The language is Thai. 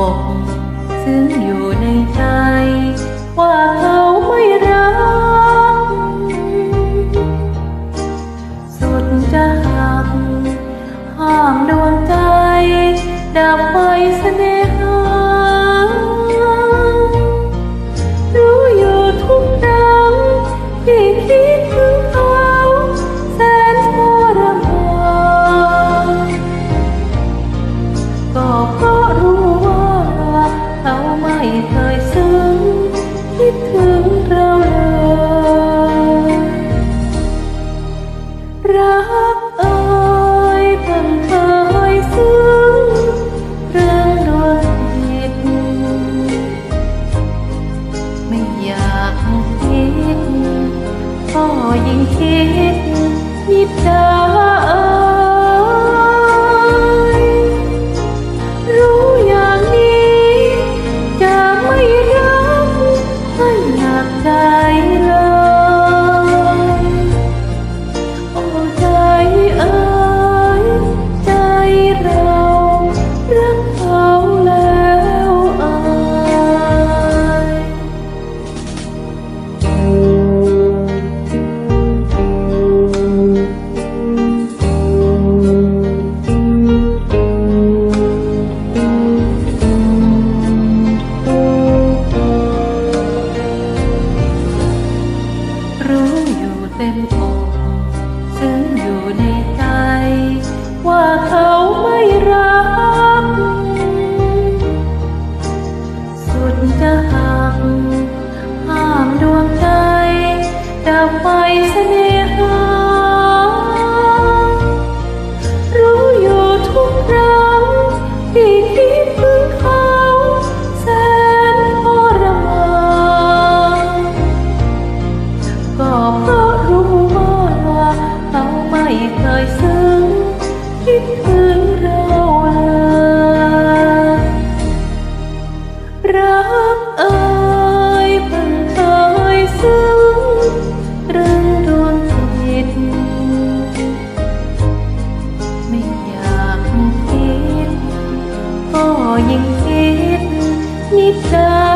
อกซึ้งอยู่ในใจ ว่าเขาไม่รัก สุดจะ งคิดนิดาเเต็มอกซึ้งอยู่ในใจ ว่าเขาไม่รัก สุดจะหักห้ามดวงใจดับไฟเสน่ คิดถึงเราเลยรักเอ่ยเพิ่งเคยซึ้งเรื่องดวงจิต ไม่อยากคิด ก็ยิ่งคิดนิดา